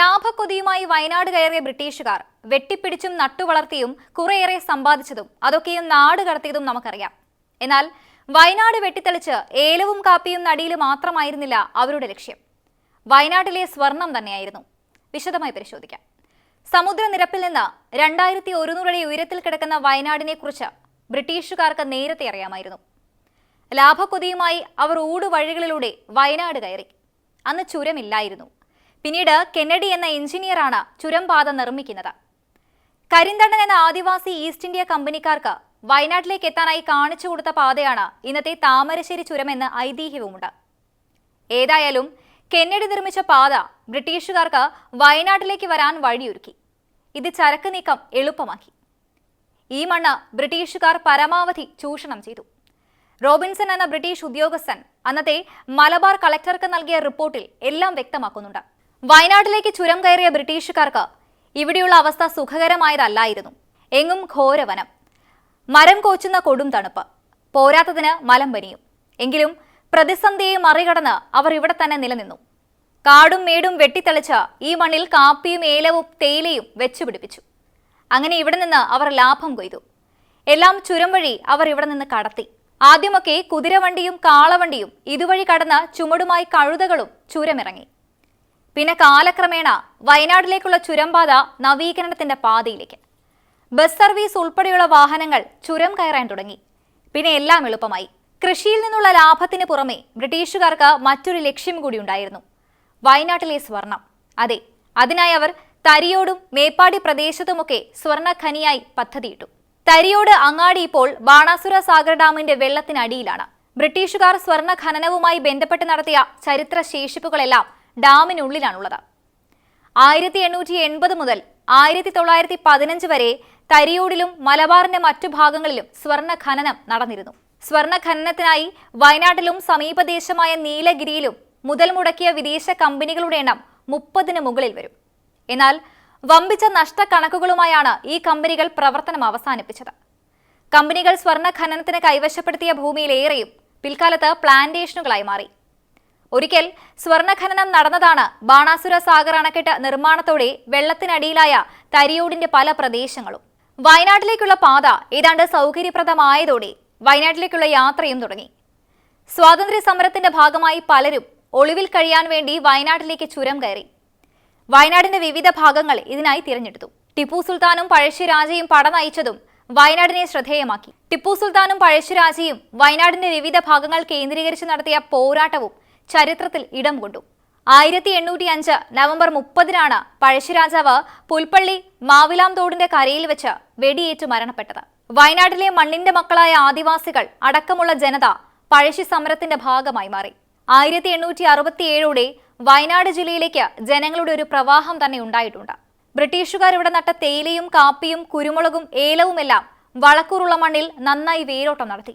ലാഭക്കൊതിയുമായി വയനാട് കയറിയ ബ്രിട്ടീഷുകാർ വെട്ടിപ്പിടിച്ചും നട്ടുവളർത്തിയും കുറേയേറെ സമ്പാദിച്ചതും അതൊക്കെയും നാട് കടത്തിയതും നമുക്കറിയാം. എന്നാൽ വയനാട് വെട്ടിത്തെളിച്ച് ഏലവും കാപ്പിയും നടിയിൽ മാത്രമായിരുന്നില്ല അവരുടെ ലക്ഷ്യം. വയനാട്ടിലെ സ്വർണം തന്നെയായിരുന്നു. വിശദമായി പരിശോധിക്കാം. സമുദ്രനിരപ്പിൽ നിന്ന് രണ്ടായിരത്തി ഒരുന്നൂറടി ഉയരത്തിൽ കിടക്കുന്ന വയനാടിനെ കുറിച്ച് ബ്രിട്ടീഷുകാർക്ക് നേരത്തെ അറിയാമായിരുന്നു. ലാഭക്കൊതിയുമായി അവർ ഊടുവഴികളിലൂടെ വയനാട് കയറി. അന്ന് ചുരമില്ലായിരുന്നു. പിന്നീട് കെന്നഡി എന്ന എഞ്ചിനീയറാണ് ചുരംപാത നിർമ്മിക്കുന്നത്. കരിന്തണ്ടൻ എന്ന ആദിവാസി ഈസ്റ്റ് ഇന്ത്യ കമ്പനിക്കാർക്ക് വയനാട്ടിലേക്ക് എത്താനായി കാണിച്ചു കൊടുത്ത പാതയാണ് ഇന്നത്തെ താമരശ്ശേരി ചുരമെന്ന് ഐതിഹ്യവുമുണ്ട്. ഏതായാലും കെന്നഡി നിർമ്മിച്ച പാത ബ്രിട്ടീഷുകാർക്ക് വയനാട്ടിലേക്ക് വരാൻ വഴിയൊരുക്കി. ഇത് ചരക്ക് നീക്കം എളുപ്പമാക്കി. ഈ മണ്ണ് ബ്രിട്ടീഷുകാർ പരമാവധി ചൂഷണം ചെയ്തു. റോബിൻസൺ എന്ന ബ്രിട്ടീഷ് ഉദ്യോഗസ്ഥൻ അന്നത്തെ മലബാർ കളക്ടർക്ക് നൽകിയ റിപ്പോർട്ടിൽ എല്ലാം വ്യക്തമാക്കുന്നുണ്ട്. വയനാട്ടിലേക്ക് ചുരം കയറിയ ബ്രിട്ടീഷുകാർക്ക് ഇവിടെയുള്ള അവസ്ഥ സുഖകരമായതല്ലായിരുന്നു. എങ്ങും ഘോരവനം. മരം കോച്ചുന്ന കൊടും തണുപ്പ്. പോരാത്തതിന് മലമ്പനിയും എങ്കിലും പ്രതിസന്ധിയെ മറികടന്ന് അവർ ഇവിടെ തന്നെ നിലനിന്നു. കാടും മേടും വെട്ടിത്തെളിച്ച് ഈ മണ്ണിൽ കാപ്പിയും ഏലവും തേയിലയും വെച്ചുപിടിപ്പിച്ചു അങ്ങനെ ഇവിടെ നിന്ന് അവർ ലാഭം കൊയ്തു. എല്ലാം ചുരം വഴി അവർ ഇവിടെ നിന്ന് കടത്തി. ആദ്യമൊക്കെ കുതിരവണ്ടിയും കാളവണ്ടിയും ഇതുവഴി കടന്ന് ചുമടുമായി കഴുതകളും ചുരമിറങ്ങി. പിന്നെ കാലക്രമേണ വയനാട്ടിലേക്കുള്ള ചുരംപാത നവീകരണത്തിന്റെ പാതയിലേക്ക്. ബസ് സർവീസ് ഉൾപ്പെടെയുള്ള വാഹനങ്ങൾ ചുരം കയറാൻ തുടങ്ങി. പിന്നെ എല്ലാം എളുപ്പമായി. കൃഷിയിൽ നിന്നുള്ള ലാഭത്തിന് പുറമെ ബ്രിട്ടീഷുകാർക്ക് മറ്റൊരു ലക്ഷ്യം കൂടി ഉണ്ടായിരുന്നു. വയനാട്ടിലെ സ്വർണം. അതെ അതിനായി അവർ തരിയോടും മേപ്പാടി പ്രദേശത്തുമൊക്കെ സ്വർണ ഖനിയായി പദ്ധതിയിട്ടു. തരിയോട് അങ്ങാടി ഇപ്പോൾ ബാണാസുര സാഗർ ഡാമിന്റെ വെള്ളത്തിനടിയിലാണ്. ബ്രിട്ടീഷുകാർ സ്വർണ ഖനനവുമായി ബന്ധപ്പെട്ട് നടത്തിയ ചരിത്ര ശേഷിപ്പുകളെല്ലാം ഡാമിനുള്ളിലാണുള്ളത്. ആയിരത്തി എണ്ണൂറ്റി എൺപത് മുതൽ ആയിരത്തി തൊള്ളായിരത്തി പതിനഞ്ച് വരെ തരിയോടിലും മലബാറിന്റെ മറ്റു ഭാഗങ്ങളിലും സ്വർണ ഖനനം നടന്നിരുന്നു. സ്വർണ ഖനനത്തിനായി വയനാട്ടിലും സമീപദേശമായ നീലഗിരിയിലും മുതൽ മുടക്കിയ വിദേശ കമ്പനികളുടെ എണ്ണം മുപ്പതിന് മുകളിൽ വരും. എന്നാൽ വമ്പിച്ച നഷ്ട കണക്കുകളുമായാണ് ഈ കമ്പനികൾ പ്രവർത്തനം അവസാനിപ്പിച്ചത്. കമ്പനികൾ സ്വർണ ഖനനത്തിന് കൈവശപ്പെടുത്തിയ ഭൂമിയിലേറെയും പിൽക്കാലത്ത് പ്ലാന്റേഷനുകളായി മാറി. ഒരിക്കൽ സ്വർണഖനനം നടന്നതാണ് ബാണാസുര സാഗർ അണക്കെട്ട് നിർമ്മാണത്തോടെ വെള്ളത്തിനടിയിലായ തരിയോടിന്റെ പല പ്രദേശങ്ങളും. വയനാട്ടിലേക്കുള്ള പാത ഏതാണ്ട് സൗകര്യപ്രദമായതോടെ വയനാട്ടിലേക്കുള്ള യാത്രയും തുടങ്ങി. സ്വാതന്ത്ര്യ സമരത്തിന്റെ ഭാഗമായി പലരും ഒളിവിൽ കഴിയാൻ വേണ്ടി വയനാട്ടിലേക്ക് ചുരം കയറി. വയനാടിന്റെ വിവിധ ഭാഗങ്ങൾ ഇതിനായി തിരഞ്ഞെടുത്തു. ടിപ്പു സുൽത്താനും പഴശ്ശിരാജയും പടനയിച്ചതും വയനാടിനെ ശ്രദ്ധേയമാക്കി. ടിപ്പു സുൽത്താനും പഴശ്ശിരാജയും വയനാടിന്റെ വിവിധ ഭാഗങ്ങൾ കേന്ദ്രീകരിച്ച് നടത്തിയ പോരാട്ടവും ചരിത്രത്തിൽ ഇടം കൊണ്ടു. ആയിരത്തി എണ്ണൂറ്റി അഞ്ച് നവംബർ മുപ്പതിനാണ് പഴശ്ശിരാജാവ് പുൽപ്പള്ളി മാവിലാം തോടിന്റെ കരയിൽ വെച്ച് വെടിയേറ്റ് മരണപ്പെട്ടത്. വയനാട്ടിലെ മണ്ണിന്റെ മക്കളായ ആദിവാസികൾ അടക്കമുള്ള ജനത പഴശ്ശി സമരത്തിന്റെ ഭാഗമായി മാറി. ആയിരത്തി എണ്ണൂറ്റി അറുപത്തിയേഴോടെ വയനാട് ജില്ലയിലേക്ക് ജനങ്ങളുടെ ഒരു പ്രവാഹം തന്നെ ഉണ്ടായിട്ടുണ്ട്. ബ്രിട്ടീഷുകാർ ഇവിടെ നട്ട തേയിലയും കാപ്പിയും കുരുമുളകും ഏലവുമെല്ലാം വളക്കൂറുള്ള മണ്ണിൽ നന്നായി വേരോട്ടം നടത്തി.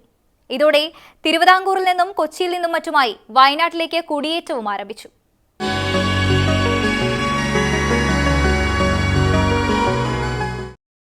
ഇതോടെ തിരുവിതാംകൂറിൽ നിന്നും കൊച്ചിയിൽ നിന്നും മറ്റുമായി വയനാട്ടിലേക്ക് കുടിയേറ്റവും ആരംഭിച്ചു